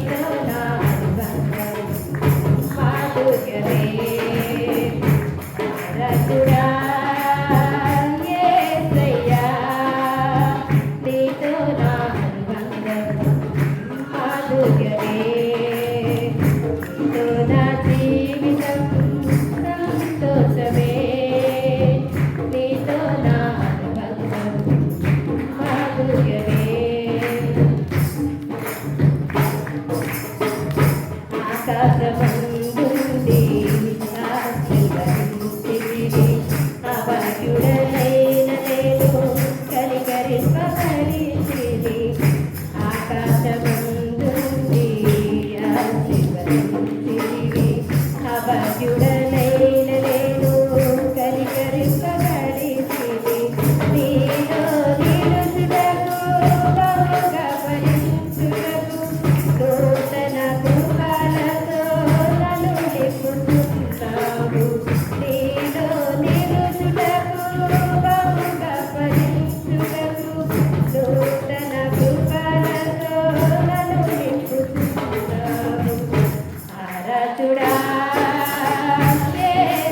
que Música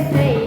entrei.